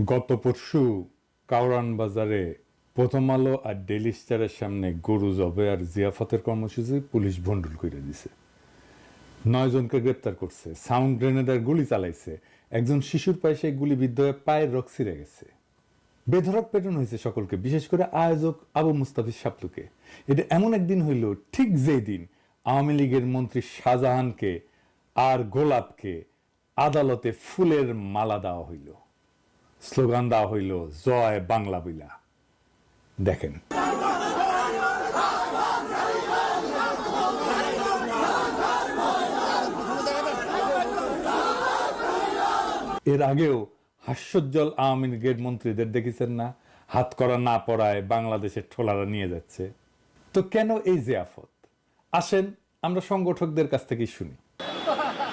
গত পরশু কাউরান বাজারে প্রথম আলো আর ডেলি স্টারের সামনে গরু জবে আর জিয়াফতের কর্মসূচি পুলিশ ভণ্ডুল করে দিছে। নয় জনকে গ্রেপ্তার করছে, সাউন্ড গ্রেনেডার গুলি চালাইছে, একজন শিশুর পায়ে সেই গুলিবিদ্ধ হয়ে পায়ের রক ছিঁড়ে গেছে। বেধরক পেটন হয়েছে সকলকে, বিশেষ করে আয়োজক আবু মুস্তাফিজ সাপলুকে এটা এমন একদিন হইল, ঠিক যেই দিন আওয়ামী লীগের মন্ত্রী শাহজাহানকে আর গোলাপকে আদালতে ফুলের মালা দেওয়া হইল। স্লোগান দেওয়া হইল, জয় বাংলা বইলা। দেখেন। এর আগেও হাস্যোজ্জ্বল আওয়ামী লীগের মন্ত্রীদের দেখেছেন না? হাত করা না পড়ায় বাংলাদেশের ঠোলারা নিয়ে যাচ্ছে। তো কেন এই জিয়াফত? আসেন, আমরা সংগঠকদের কাছ থেকেই শুনি।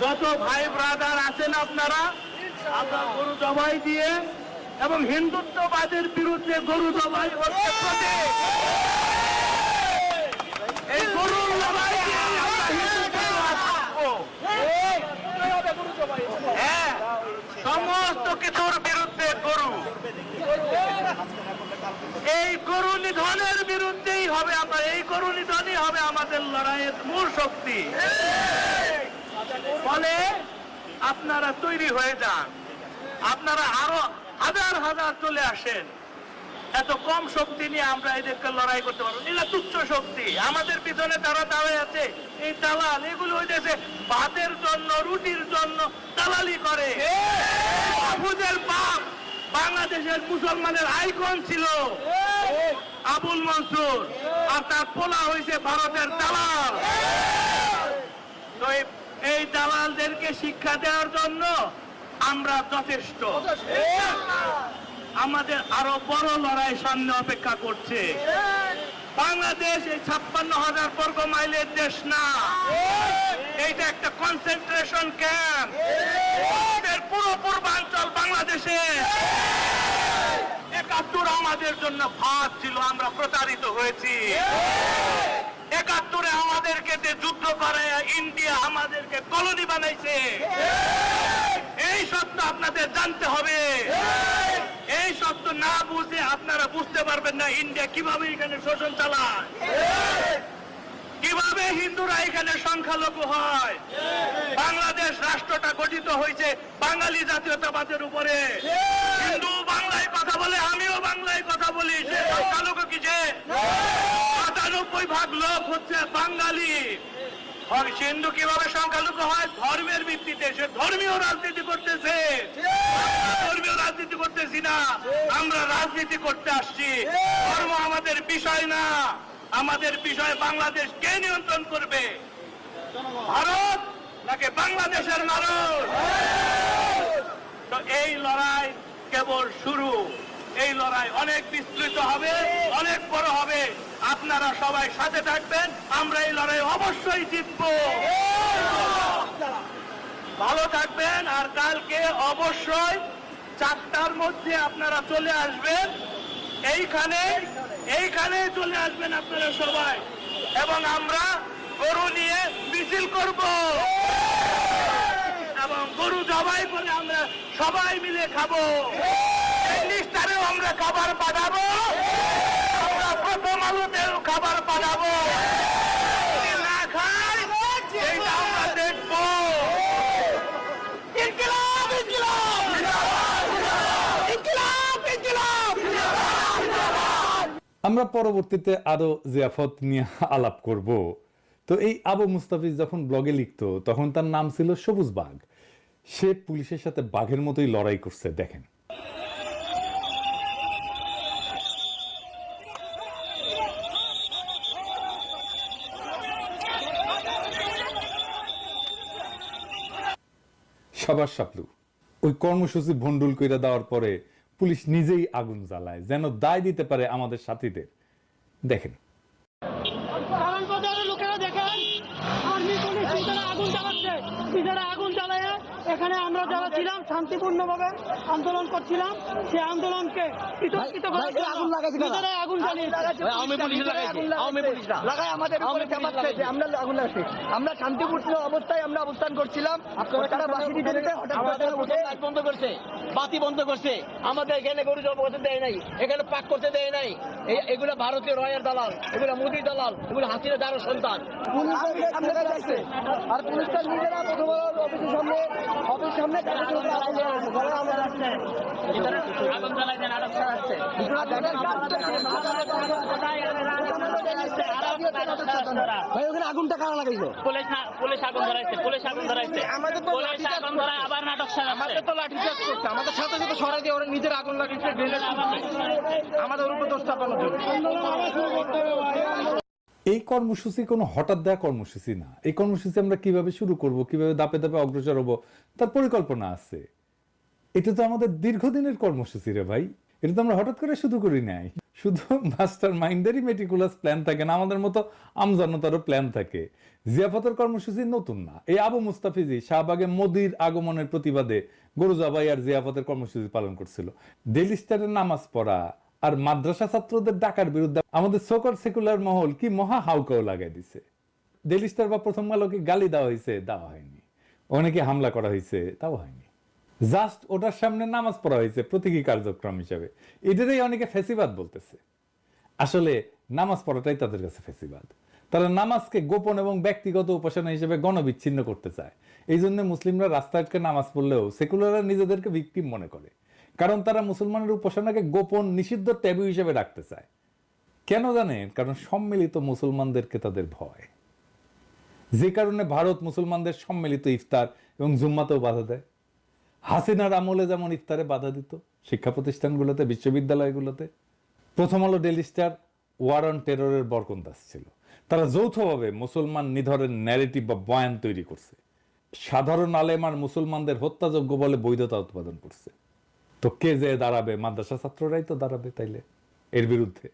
যত ভাই ব্রাদার আছেন আপনারা, আপনার গরু জবাই দিয়ে এবং হিন্দুত্ববাদের বিরুদ্ধে গরু জবাই হচ্ছে। এই থাকব। হ্যাঁ সমস্ত কিছুর বিরুদ্ধে গরু এই গরু নিধনের বিরুদ্ধেই হবে আমরা, এই গরু নিধনই হবে আমাদের লড়াইয়ের মূল শক্তি ফলে আপনারা তৈরি হয়ে যান আপনারা আরও হাজার হাজার চলে আসেন। এত কম শক্তি নিয়ে আমরা এদেরকে লড়াই করতে পারব। এরা তুচ্ছ শক্তি। আমাদের পিছনে তারা দাঁড়ায় আছে। এই দালাল এগুলো হইতেছে ভাতের জন্য রুটির জন্য দালালি করে। মাহফুজের বাপ বাংলাদেশের মুসলমানের আইকন ছিল। আবুল মনসুর। আর তার পোলা হয়েছে ভারতের দালাল। তো এই দালালদেরকে শিক্ষা দেওয়ার জন্য আমরা যথেষ্ট। আমাদের আরও বড় লড়াই সামনে অপেক্ষা করছে। বাংলাদেশ এই ছাপ্পান্ন হাজার বর্গ মাইলের দেশ না। এইটা একটা কনসেন্ট্রেশন ক্যাম্প পুরো পূর্বাঞ্চল বাংলাদেশে। একাত্তর আমাদের জন্য ভাত ছিল, আমরা প্রতারিত হয়েছি। একাত্তরে আমাদেরকে যে যুদ্ধ করায় ইন্ডিয়া আমাদেরকে কলোনি বানাইছে। এই সত্য আপনাদের জানতে হবে। এই! সত্য না বুঝে আপনারা বুঝতে পারবেন না ইন্ডিয়া কীভাবে এখানে শোষণ চালায়। কীভাবে হিন্দুরা এখানে সংখ্যালঘু হয়। বাংলাদেশ রাষ্ট্রটা গঠিত হয়েছে বাঙালি জাতীয়তাবাদের উপরে। হিন্দু বাংলায় কথা বলে আমিও বাংলায় কথা বলি। সে সংখ্যালঘু কিসে সাতানব্বই ভাগ লোক হচ্ছে বাঙালি। হিন্দু কীভাবে সংখ্যালঘু হয়? ধর্মের ভিত্তিতে। সে ধর্মীয় রাজনীতি করতেছে। ধর্মীয় রাজনীতি করতেছি না। আমরা রাজনীতি করতে আসছি। ধর্ম আমাদের বিষয় না। আমাদের বিষয় বাংলাদেশ কে নিয়ন্ত্রণ করবে? ভারত নাকি বাংলাদেশের মানুষ? তো এই লড়াই কেবল শুরু। এই লড়াই অনেক বিস্তৃত হবে, অনেক বড় হবে। আপনারা সবাই সাথে থাকবেন, আমরা এই লড়াই অবশ্যই জিতব। ভালো থাকবেন, আর কালকে অবশ্যই চারটার মধ্যে আপনারা চলে আসবেন। এইখানে এইখানে চলে আসবেন আপনারা সবাই। এবং আমরা গরু নিয়ে মিছিল করব। এবং গরু জবাই করে আমরা সবাই মিলে খাব। আমরা খাবার পাঠাবো। আমরা প্রথম আলোতেও খাবার পাঠাবো। না খাই সেইটা আমরা দেখব। ইনকিলাব ইনকিলাব। ইনকিলাব ইনকিলাব। আমরা পরবর্তীতে আরও জিয়াফত নিয়ে আলাপ করব। তো এই আবু মুস্তাফিজ যখন ব্লগে লিখতো তখন তার নাম ছিল সবুজ বাঘ। সে পুলিশের সাথে বাঘের মতোই লড়াই করছে দেখেন। সবার সাপলু ওই কর্মসূচি ভন্ডুল কইরা দেওয়ার পরে পুলিশ নিজেই আগুন জ্বালায়, যেন দায় দিতে পারে আমাদের সাথীদের। দেখেন। লোকেরা দেখেন। আগুন আগুন এখানে আমরা যারা ছিলাম শান্তিপূর্ণভাবে আন্দোলন করছিলাম সেই আন্দোলনকে বিতর্কিত আগুন আমাদের আমরা আগুন লাগাচ্ছি আমরা শান্তিপূর্ণ অবস্থায় আমরা অবস্থান করছিলাম। তারা বাসি দিতে দিতে হঠাৎ করে তারা উঠে লাইট বন্ধ করছে বাতি বন্ধ করছে। আমাদের এখানে গরু জব করতে দেয় নাই এখানে পাক করতে দেয় নাই। এগুলো ভারতীয় রয়ের দালাল এগুলো মোদির দালাল এগুলো হাসিনা দারো সন্তান। আর পুলিশটা নিজেরা প্রথম অফিসের সামনে অফিসের সামনে আগুনটা কারা লাগাইছে? পুলিশ পুলিশ আগুন ধরাইছে পুলিশ আগুন ধরাইছে। আমাদের তো পুলিশ আগুন ধরায় আবার নাটক সাজাচ্ছে আমাদের তো লাঠিচার্জ করছে। আমাদের সাথে সাথে সরাই দিয়ে ওরা নিজের আগুন লাগিয়েছে। আমাদের উপর দোষ চাপানোর জন্য। এই কর্মসূচি কোনো হঠাৎ দেওয়া কর্মসূচি না। এই কর্মসূচি আমরা কীভাবে শুরু করব, কীভাবে দাপে দাপে অগ্রসর হব, তার পরিকল্পনা আছে। এটা তো আমাদের দীর্ঘদিনের কর্মসূচি রে ভাই। এটা তো আমরা হঠাৎ করে শুরু করি নাই। শুধু মাস্টার মাইন্ডেরই মেটিকুলাস প্ল্যান থাকে না, আমাদের মতো আমজনতারও প্ল্যান থাকে। জিয়াফতের কর্মসূচি নতুন না। এই আবু মুস্তাফিজি শাহবাগে মোদির আগমনের প্রতিবাদে গরু জবাই আর জিয়াফতের কর্মসূচি পালন করছিল। ডেলি স্টারের নামাজ পড়া আর মাদ্রাসা ছাত্রদের ডাকার বিরুদ্ধে আমাদের সোকর সেকুলার মহল কি মহা হাউকাও লাগাই দিছে। ডেলি স্টার বা প্রথম আলোকে গালি দেওয়া হয়েছে দেওয়া হয়নি। অনেকে হামলা করা হয়েছে তাও হয়নি। জাস্ট ওটার সামনে নামাজ পড়া হয়েছে প্রতীকী কার্যক্রম হিসাবে। এটারই অনেকে ফেসিবাদ বলতেছে। আসলে নামাজ পড়াটাই তাদের কাছে ফেসিবাদ। তারা নামাজকে গোপন এবং ব্যক্তিগত উপাসনা হিসেবে গণবিচ্ছিন্ন করতে চায়। এই জন্য মুসলিমরা রাস্তায় আটকে নামাজ পড়লেও সেকুলাররা নিজেদেরকে ভিকটিম মনে করে। কারণ তারা মুসলমানের উপাসনাকে গোপন, নিষিদ্ধ ট্যাবু হিসেবে রাখতে চায়। কেন জানেন? কারণ সম্মিলিত মুসলমানদেরকে তাদের ভয়। যে কারণে ভারত মুসলমানদের সম্মিলিত ইফতার এবং জুম্মাতেও বাধা দেয়। হাসিনার আমলে যেমন ইফতারে বাধা দিত, শিক্ষা প্রতিষ্ঠানগুলোতে, বিশ্ববিদ্যালয়গুলোতে, Prothom Alo Daily Star, war on টেররের বরকন্দাস ছিল। তারা যৌথভাবে মুসলমান নিধরের ন্যারেটিভ বা বয়ান তৈরি করছে। সাধারণ আলেম আর মুসলমানদের হত্যাযোগ্য বলে বৈধতা উৎপাদন করছে। তো কে যে দাঁড়াবে? মাদ্রাসা ছাত্ররাই তো দাঁড়াবে তাইলে, এর বিরুদ্ধে।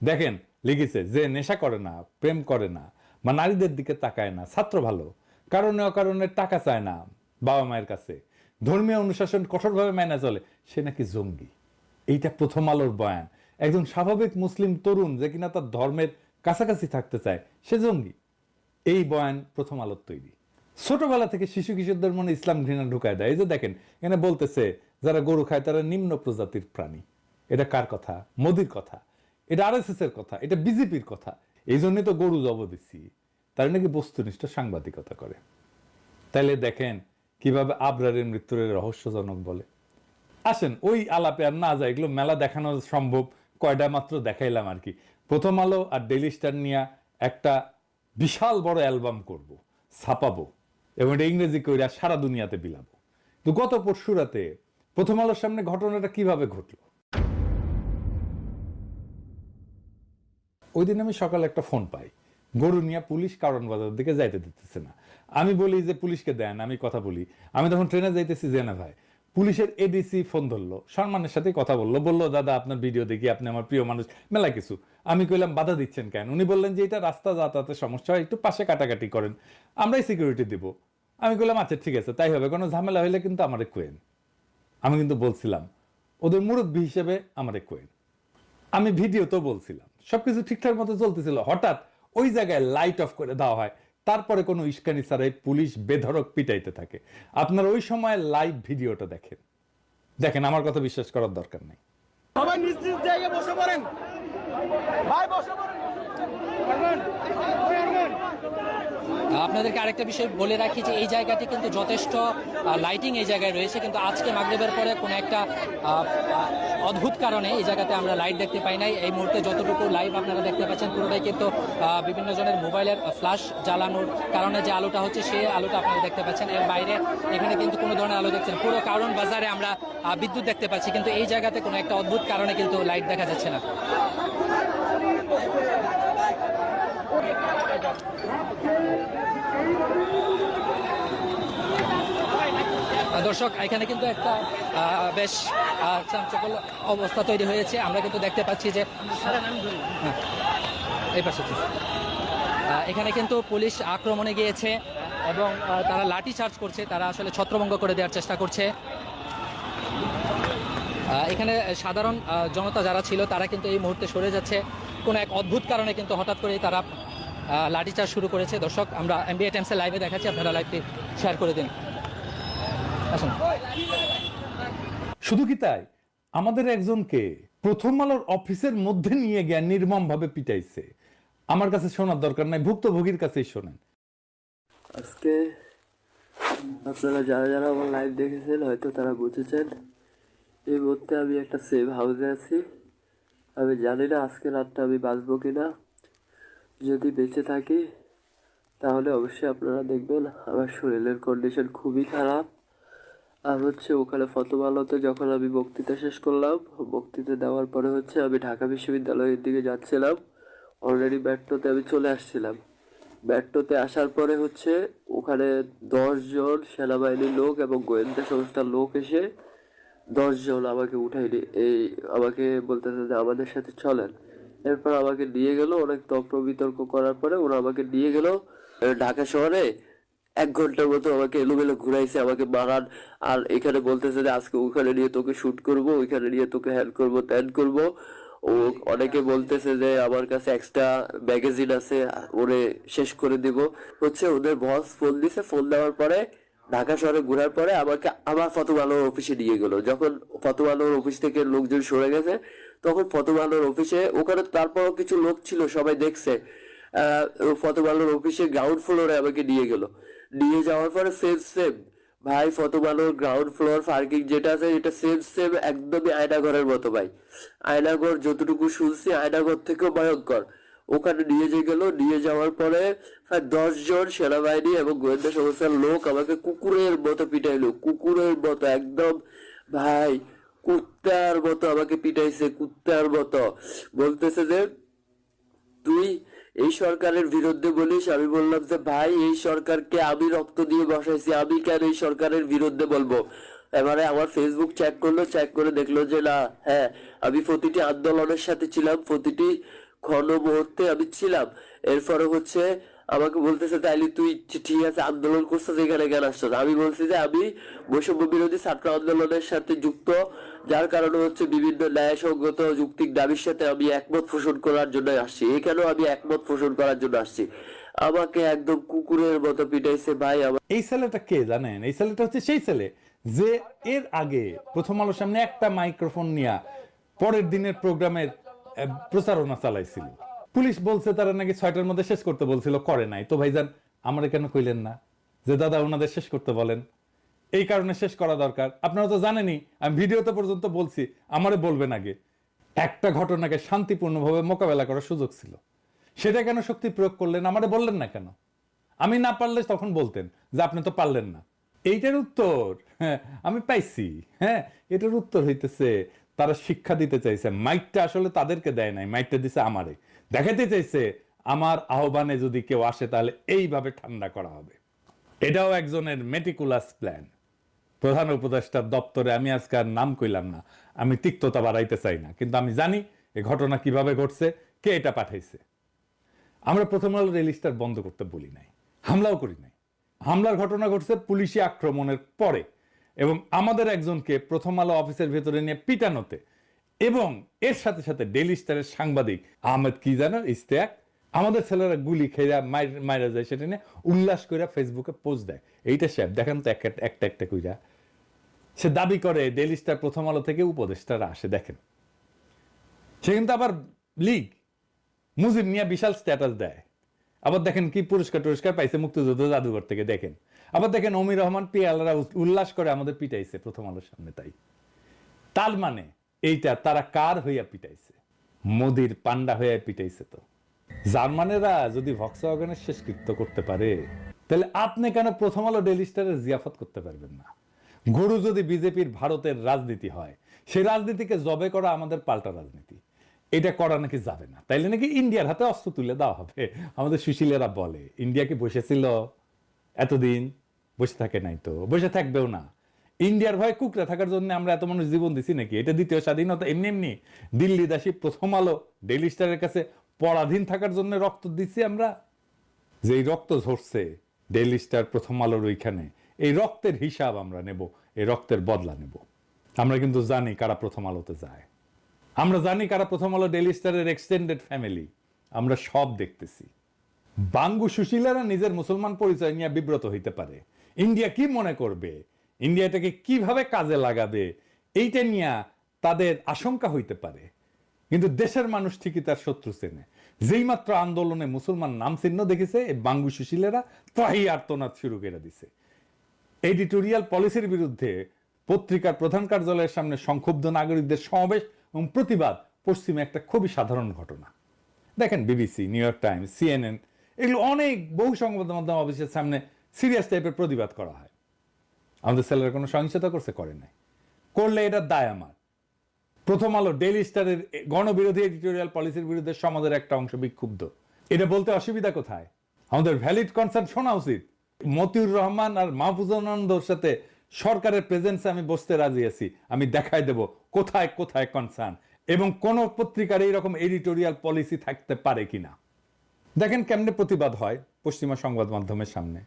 দেখেন, লিখেছে, যে নেশা করে না, প্রেম করে না, বা নারীদের দিকে তাকায় না, ছাত্র ভালো, কারণে অকারণে টাকা চায় না বাবা মায়ের কাছে। ধর্মীয় অনুশাসন কঠোরভাবে মেনে চলে, সে নাকি জঙ্গি। এইটা প্রথম আলোর বয়ান। একজন স্বাভাবিক মুসলিম তরুণ যে কিনা তার ধর্মের কাছাকাছি থাকতে চায়, সে জঙ্গি। এই বয়ান প্রথম আলোর তৈরি। ছোটবেলা থেকে শিশু কিশোরদের মনে ইসলাম ঘৃণা ঢুকায় দেয়। এই যে দেখেন, এখানে বলতেছে যারা গরু খায়, তারা নিম্ন প্রজাতির প্রাণী। এটা কার কথা? মোদির কথা। এটা আর এর কথা। এটা বিজেপির কথা। এই জন্যই তো গরু জব দিচ্ছি। তারা নাকি বস্তুনিষ্ঠ সাংবাদিকতা করে। তাইলে দেখেন কীভাবে আবরারের মৃত্যুর রহস্যজনক বলে। আসেন, ওই আলাপে আর না যায়, এগুলো মেলা দেখানো সম্ভব। কয়টা মাত্র দেখাইলাম আর কি। প্রথম আলো আর ডেলি স্টার নিয়ে একটা বিশাল বড় অ্যালবাম করব, ছাপাবো এবং এটা ইংরেজি কইরা সারা দুনিয়াতে বিলাবো। তো গত পরশু রাতে প্রথম আলোর সামনে ঘটনাটা কীভাবে ঘটলো? ওই দিন আমি সকালে একটা ফোন পাই। গরু নিয়ে পুলিশ কারণ বাজার দিকে যাইতে দিতেছে না। আমি বলি যে, পুলিশকে দেন, আমি কথা বলি। আমি তখন ট্রেনে যাইতেছি যে, না ভাই। পুলিশের এডিসি ফোন ধরলো সম্মানের সাথে কথা বলল। বলল, দাদা, আপনার ভিডিও দেখি, আপনি আমার প্রিয় মানুষ। মেলা কিছু। আমি কইলাম, বাধা দিচ্ছেন কেন? উনি বললেন যে, এটা রাস্তা যাতায়াতের সমস্যা হয় একটু পাশে কাটাকাটি করেন। আমরাই সিকিউরিটি দিব। আমি কইলাম আচ্ছা ঠিক আছে, তাই হবে। কোনো ঝামেলা হইলে কিন্তু আমারে কোয়েন আমি কিন্তু বলছিলাম, ওদের মুরব্বী হিসেবে আমার কোয়েন আমি ভিডিওতেও বলছিলাম, সবকিছু ঠিকঠাক মতো চলতেছিল। হঠাৎ ওই জায়গায় লাইট অফ করে দেওয়া হয়, তারপরে কোনো ইস্কানি ছাড়াই পুলিশ বেধরক পিটাইতে থাকে। আপনার ওই সময় লাইভ ভিডিওটা দেখেন। দেখেন, আমার কথা বিশ্বাস করার দরকার নেই। বসে পড়েন। আপনাদেরকে আরেকটা বিষয় বলে রাখি যে এই জায়গাটি কিন্তু যথেষ্ট লাইটিং এই জায়গায় রয়েছে, কিন্তু আজকে মাগরিবের পরে কোনো একটা অদ্ভুত কারণে এই জায়গাতে আমরা লাইট দেখতে পাই নাই। এই মুহূর্তে যতটুকু লাইভ আপনারা দেখতে পাচ্ছেন, পুরোটাই কিন্তু বিভিন্ন জনের মোবাইলের ফ্ল্যাশ জ্বালানোর কারণে যে আলোটা হচ্ছে, সেই আলোটা আপনারা দেখতে পাচ্ছেন। এর বাইরে এখানে কিন্তু কোনো ধরনের আলো দেখছেন পুরো কারণ বাজারে আমরা বিদ্যুৎ দেখতে পাচ্ছি, কিন্তু এই জায়গাতে কোনো একটা অদ্ভুত কারণে কিন্তু লাইট দেখা যাচ্ছে না। দর্শক এখানে কিন্তু একটা বেশ চাঞ্চল্য অবস্থা তৈরি হয়েছে। আমরা কিন্তু দেখতে পাচ্ছি যে হ্যাঁ, এই পাশে এখানে কিন্তু পুলিশ আক্রমণে গিয়েছে এবং তারা লাঠি চার্জ করছে তারা আসলে ছত্রভঙ্গ করে দেওয়ার চেষ্টা করছে। এখানে সাধারণ জনতা যারা ছিল তারা কিন্তু এই মুহূর্তে সরে যাচ্ছে। কোনো এক অদ্ভুত কারণে কিন্তু হঠাৎ করেই তারা আহ, লাঠিচার্জ শুরু করেছে। দর্শক আমরা এমবিএ টাইমসের লাইভে দেখাচ্ছি আপনারা লাইভটি শেয়ার করে দিন। আসুন। শুধু কি তাই? আমাদের একজনকে প্রথম আলোর অফিসের মধ্যে নিয়ে গিয়ে নির্মম ভাবে পিটাইছে। আমার কাছে শোনার দরকার নাই ভুক্তভোগীর কাছেই শোনেন। আজকে আপনারা যারা যারা আমার লাইভ দেখেছেন হয়তো তারা বুঝেছেন এই মুহূর্তে আমি একটা সেভ হাউসে আছি। আমি জানি না আজকে রাতটা আমি বাঁচবো কিনা। যদি বেঁচে থাকি, তাহলে অবশ্যই আপনারা দেখবেন আমার শরীরের কন্ডিশন খুবই খারাপ। আর হচ্ছে ওখানে ফতোমালোতে যখন আমি বক্তৃতা শেষ করলাম, বক্তৃতা দেওয়ার পরে হচ্ছে আমি ঢাকা বিশ্ববিদ্যালয়ের দিকে যাচ্ছিলাম। অলরেডি ব্যাট্টোতে আমি চলে আসছিলাম। ব্যাট্টোতে আসার পরে হচ্ছে ওখানে দশজন সেনাবাহিনীর লোক এবং গোয়েন্দা সংস্থার লোক এসে দশজন আমাকে উঠাইনি এই, আমাকে বলতেছে যে আমাদের সাথে চলেন। এরপর আমাকে নিয়ে গেল, অনেক তর্ক বিতর্ক করার পরে ওরা আমাকে নিয়ে গেল ঢাকা শহরে। এক ঘণ্টার মতো আমাকে এলোমেলো ঘুরাইছে, আমাকে মারান। আর এখানে বলতেছে যে, আজকে ওখানে নিয়ে তোকে শুট করব, ওইখানে নিয়ে তোকে হ্যান্ড করব, ত্যান করব। ও অনেকে বলতেছে যে, আমার কাছে এক্সট্রা ম্যাগাজিন আছে, ওরে শেষ করে দিব। হচ্ছে ওদের বস ফোন দিছে ফোন দেওয়ার পরে ঢাকা শহরে ঘোরার পরে আমাকে আবার ফতোয়ালোর অফিসে নিয়ে গেল। যখন ফতোয়ালোর অফিস থেকে লোকজন সরে গেছে তখন ফতোয়ালোর অফিসে ওখানে তারপরও কিছু লোক ছিল সবাই দেখছে। আহ, ফতোয়ালোর অফিসে গ্রাউন্ড ফ্লোরে আমাকে নিয়ে গেল। নিয়ে যাওয়ার পরে সেম সেম ভাই ফতোয়ালোর গ্রাউন্ড ফ্লোর পার্কিং যেটা আছে এটা সেম সেম একদমই আয়নাঘরের মতো ভাই। আয়নাঘর যতটুকু শুনছি আয়নাঘর থেকেও ভয়ঙ্কর। ওখানে নিয়ে যে গেল, নিয়ে যাওয়ার পরে দশ জন সেনাবাহিনী এবং গোয়েন্দা সংস্থার লোক আমাকে কুকুরের মতো পিটাইলো, কুকুরের মতো একদম, ভাই, কুত্তার মতো আমাকে পিটাইছে, কুত্তার মতো। বলতেছে যে, তুই এই সরকারের বিরুদ্ধে বলিস? আমি বললাম যে, ভাই, এই সরকারকে আমি রক্ত দিয়ে বসাইছি, আমি কেন এই সরকারের বিরুদ্ধে বলব? এবারে আমার ফেসবুক চেক করল চেক করে দেখল যে, না হ্যাঁ আমি প্রতিটি আন্দোলনের সাথে ছিলাম, প্রতিটি ক্ষণ মুহূর্তে আমি ছিলাম। এরপরে হচ্ছে আমাকে বলতেছে, তাইলে তুই ঠিক আছে, আন্দোলন করছিস, এখানে কেন আসছিস? আমি বলছি যে, আমি বৈষম্য বিরোধী ছাত্র আন্দোলনের সাথে যুক্ত। যার কারণে হচ্ছে বিভিন্ন ন্যায়সঙ্গত যুক্তিক দাবির সাথে আমি একমত পোষণ করার জন্য আসছি। এখানেও আমি একমত পোষণ করার জন্য আসছি। আমাকে একদম কুকুরের মতো পিটাইছে ভাই আমার। এই ছেলেটা কে জানেন? এই ছেলেটা হচ্ছে সেই ছেলে যে এর আগে প্রথম আলোর সামনে একটা মাইক্রোফোন নিয়ে পরের দিনের প্রোগ্রামের প্রচারণা চালাইছিল। পুলিশ বলছে তারা নাকি ছয়টার মধ্যে শেষ করতে বলছিল, করে নাই। তো ভাইজান, আমরা কেন কইলেন না যে দাদা ওনাদের শেষ করতে বলেন? এই কারণে শেষ করা দরকার। আপনারা তো জানেনই, আমি ভিডিওতে পর্যন্ত বলছি, আমারে বলবেন আগে। একটা ঘটনাকে শান্তিপূর্ণভাবে মোকাবেলা করার সুযোগ ছিল। সেটা কেন শক্তি প্রয়োগ করলেন, আমারে বললেন না কেন? আমি না পারলে তখন বলতেন যে আপনি তো পারলেন না। এইটার উত্তর হ্যাঁ আমি পাইছি। হ্যাঁ এটার উত্তর হইতেছে তারা শিক্ষা দিতে চাইছে। মাইকটা আসলে তাদেরকে দেয় নাই, মাইকটা দিছে আমারে। দেখাতে চাইছে, আমার আহ্বানে যদি কেউ আসে তাহলে এইভাবে ঠান্ডা করা হবে। এটাও একজনের মেটিকুলাস প্ল্যান প্রধান উপদেষ্টার দপ্তরে আমি আজকে আর নাম কইলাম না। আমি তিক্ততা বাড়াইতে চাই না, কিন্তু আমি জানি এই ঘটনা কীভাবে ঘটছে, কে এটা পাঠাইছে। আমরা প্রথম আলো রেলিস্টার বন্ধ করতে বলি নাই, হামলাও করি নাই। হামলার ঘটনা ঘটছে পুলিশি আক্রমণের পরে। এবং আমাদের একজনকে প্রথম আলো অফিসের ভেতরে নিয়ে পিটানোতে। এবং এর সাথে সাথে ডেলি স্টারের সাংবাদিক আহমেদ কি জানার ইস্তেক আমাদের ছেলেরা গুলি খেয়ে মাইর- যায়, সেটা নিয়ে উল্লাস করে ফেসবুকে পোস্ট দেয়। এইটা স্যাপ দেখেন তো এক একটা একটা একটা কইরা। সে দাবি করে ডেলি স্টার প্রথম আলো থেকে উপদেষ্টারা আসে, দেখেন। সে কিন্তু আবার লিগ। মুজিব নিয়ে বিশাল স্ট্যাটাস দেয়। আবার দেখেন কি পুরস্কার টুরস্কার পাইছে মুক্তিযুদ্ধ জাদুঘর থেকে, দেখেন। আবার দেখেন অমির রহমান পিয়ালরা উল্লাস করে আমাদের পিটাইছে, প্রথম আলোর সামনে তাই। তার মানে এইটা তারা কার হইয়া পিটাইছে? মোদির পান্ডা হইয়া পিটাইছে তো। জার্মানেরা যদি ভক্সওয়াগনের শেষকৃত্য করতে পারে, তাহলে আপনি কেন প্রথম আলো ডেলি স্টারের জিয়াফত করতে পারবেন না? গরু যদি বিজেপির ভারতের রাজনীতি হয়, সেই রাজনীতিকে জবে করা আমাদের পাল্টা রাজনীতি। এটা করা নাকি যাবে না। তাইলে নাকি ইন্ডিয়ার হাতে অস্ত্র তুলে দেওয়া হবে। আমাদের সুশীলেরা বলে ইন্ডিয়া কি বসেছিল, এতদিন বসে থাকে নাই তো, বসে থাকবেও না। ইন্ডিয়ার ভয়ে কুকরা থাকার জন্য আমরা এত মানুষ জীবন দিছি নাকি? এটা দ্বিতীয় স্বাধীনতা এমনি এমনি। দিল্লি দাসী প্রথম আলো, ডেইলি স্টারের কাছে পরাধীন থাকার জন্য রক্ত দিচ্ছি আমরা। যেই রক্ত ঝরছে, ডেইলি স্টার প্রথম আলোর ওইখানে, এই রক্তের হিসাব আমরা নেব, এই রক্তের বদলা নেব। আমরা কিন্তু জানি কারা প্রথম আলোতে যায়। আমরা জানি কারা প্রথম আলো ডেলি স্টারের এক্সটেন্ডেড ফ্যামিলি আমরা সব দেখতেছি। বাঙ্গু সুশীলারা নিজের মুসলমান পরিচয় নিয়ে বিব্রত হইতে পারে। ইন্ডিয়া কি মনে করবে? ইন্ডিয়া এটাকে কীভাবে কাজে লাগাবে? এইটা নিয়ে তাদের আশঙ্কা হইতে পারে। কিন্তু দেশের মানুষ ঠিকই তার শত্রু চেনে। যেই মাত্র আন্দোলনে মুসলমান নাম চিহ্ন দেখেছে, এই বাঙ্গু সুশীলেরা ত্রাহি আর্তনাদ শুরু করে দিছে। এডিটোরিয়াল পলিসির বিরুদ্ধে পত্রিকার প্রধান কার্যালয়ের সামনে সংক্ষুব্ধ নাগরিকদের সমাবেশ এবং প্রতিবাদ পশ্চিমে একটা খুবই সাধারণ ঘটনা। দেখেন BBC, New York Times, CNN, এগুলো অনেক বহু সংবাদ মাধ্যম অফিসের সামনে সিরিয়াস টাইপের প্রতিবাদ করা হয়। আমাদের ছেলেরা কোনো সহিংসতা করছে? করে নাই। করলে এটা দায় আমার। প্রথম আলো ডেইলি স্টারের গণবিরোধী এডিটোরিয়াল পলিসির বিরুদ্ধে সমাজের একটা অংশ বিক্ষুব্ধ। এটা বলতে অসুবিধা কোথায়? আমাদের ভ্যালিড কনসার্ন শোনা উচিত। মতিউর রহমান আর মাহফুজানন্দর সাথে সরকারের প্রেজেন্সে আমি বসতে রাজি আছি। আমি দেখাই দেব কোথায় কোথায় কনসার্ন এবং কোন পত্রিকার এইরকম এডিটোরিয়াল পলিসি থাকতে পারে কিনা। দেখেন কেমনে প্রতিবাদ হয় পশ্চিমা সংবাদ মাধ্যমের সামনে।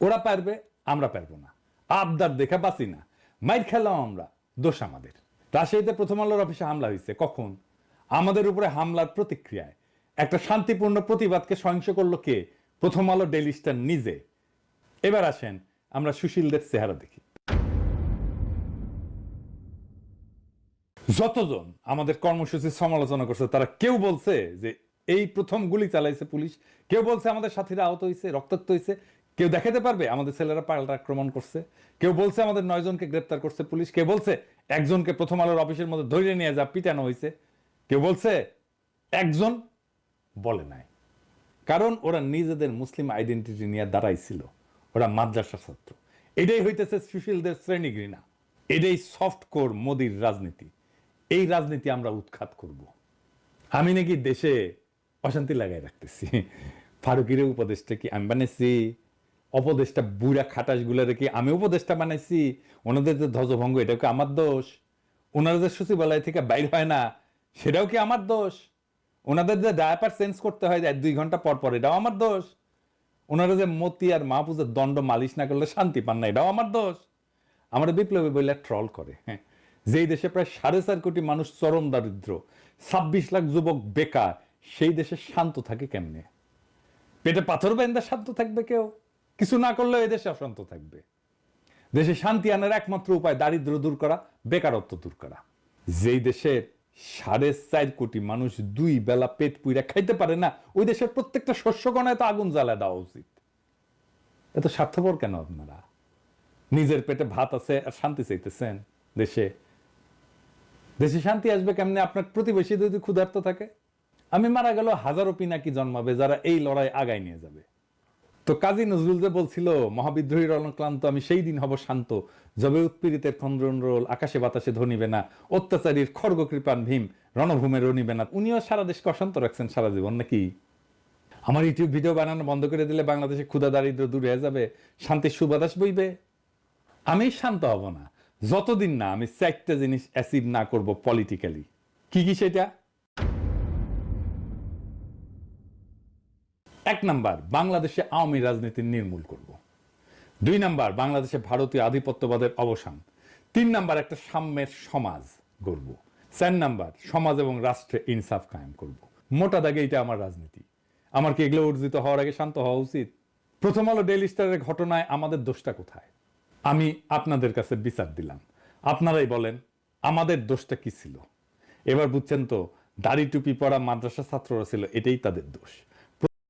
ওরা পারবে, আমরা পারব না। আবদার দেখে বাঁচি না। মাইর খেলাম আমরা, দোষ আমাদের। রাজশাহীতে প্রথম আলোর অফিসে হামলা হয়েছে, কখন? আমাদের উপরে হামলার প্রতিক্রিয়ায়। একটা শান্তিপূর্ণ প্রতিবাদকে সহিংস করল কে? প্রথম আলো ডেলিস্টার নিজে। এবার আসেন আমরা সুশীলদের চেহারা দেখি। যতজন আমাদের কর্মসূচির সমালোচনা করছে, তারা কেউ বলছে যে এই প্রথম গুলি চালাইছে পুলিশ, কেউ বলছে আমাদের সাথীরা আহত হয়েছে রক্তাক্ত হয়েছে কেউ দেখাতে পারবে আমাদের ছেলেরা পাল্টা আক্রমণ করছে, কেউ বলছে আমাদের নয়জনকে গ্রেপ্তার করছে পুলিশ, কেউ বলছে একজনকে প্রথম আলোর অফিসের মধ্যে ধরে নিয়ে যা পিটানো হয়েছে কেউ বলছে একজন বলে নাই। কারণ ওরা নিজেদের মুসলিম আইডেন্টিটি নিয়ে দাঁড়াইছিল। ওরা মাদ্রাসা ছাত্র। এটাই হইতেছে সুশীলদের শ্রেণি ঘৃণা। এটাই সফট কোর মোদির রাজনীতি। এই রাজনীতি আমরা উৎখাত করব। আমি নাকি দেশে অশান্তি লাগাই রাখতেছি। ফারুকির উপদেশটা কি আমি বানাইছি? অপদেশটা বুড়া খাটাস গুলারে কি আমি উপদেশটা বানাইছি? ওনাদের যে ধ্বজভঙ্গ, এটাও কি আমার দোষ? ওনারা যে সচিবালয় থেকে বাইর হয় না, সেটাও কি আমার দোষ? ওনাদের যে ডায়াপার চেঞ্জ করতে হয় দুই ঘণ্টা পর পর, এটাও আমার দোষ? ওনারা যে মতি আর মাহফুজের দণ্ড মালিশ না করলে শান্তি পান না, এটাও আমার দোষ। আমার বিপ্লবী বইলা ট্রল করে হ্যাঁ। যেই দেশে প্রায় সাড়ে চার কোটি মানুষ চরম দারিদ্র, ছাব্বিশ লাখ যুবক বেকার, সেই দেশে শান্ত থাকে কেমনে? পেটে পাথর বেন্দা শান্ত থাকবে কেউ? কিছু না করলেও এই দেশে অশান্ত থাকবে। দেশে শান্তি আনার একমাত্র উপায় দারিদ্র দূর করা, বেকারত্ব দূর করা। যেই দেশের সাড়ে চার কোটি মানুষ দুই বেলা পেট পুইরা খাইতে পারে না। ওই দেশের প্রত্যেকটা শস্য কণায় তো আগুন জ্বালা দেওয়া উচিত। এত স্বার্থপর কেন আপনারা? নিজের পেটে ভাত আছে আর শান্তি চাইতেছেন দেশে। দেশে শান্তি আসবে কেমনে? আপনার প্রতিবেশী যদি ক্ষুধার্ত থাকে। আমি মারা গেল হাজারো পিনাকি জন্মাবে যারা এই লড়াই আগায় নিয়ে যাবে। তো কাজী নজরুল যে বলছিল মহাবিদ্রোহীর অনক্লান্ত আমি সেই দিন হব শান্ত। যবে উৎপীড়িতের খন্দ্রল আকাশে বাতাসে ধনিবে না। অত্যাচারীর খড়গ কৃপান ভীম, রণভূমে রনিবে না। উনিও সারা দেশকে অশান্ত রাখছেন, সারা জীবন নাকি? আমার ইউটিউব ভিডিও বানানো বন্ধ করে দিলে বাংলাদেশে ক্ষুদা দারিদ্র দূর হয়ে যাবে, শান্তির সুবাতাস বইবে। আমি শান্ত হব না, যতদিন না আমি চারটা জিনিস অ্যাচিভ না করব পলিটিক্যালি কি কি সেটা? এক নাম্বার, বাংলাদেশে আওয়ামী রাজনীতি নির্মূল করব। দুই নাম্বার, বাংলাদেশে ভারতীয় আধিপত্যবাদের অবসান। তিন নাম্বার, একটা সাম্যের সমাজ গড়ব। চার নাম্বার, সমাজ এবং রাষ্ট্রে ইনসাফ কায়েম করব। মোটা দাগে এটা আমার রাজনীতি। আমার কি এগুলো অর্জিত হওয়ার আগে শান্ত হওয়া উচিত? প্রথম আলো ডেইলি স্টারের ঘটনায় আমাদের দোষটা কোথায়? আমি আপনাদের কাছে বিচার দিলাম। আপনারাই বলেন, আমাদের দোষটা কি ছিল? এবার বুঝছেন তো, দাড়ি টুপি পরা মাদ্রাসা ছাত্ররা ছিল, এটাই তাদের দোষ।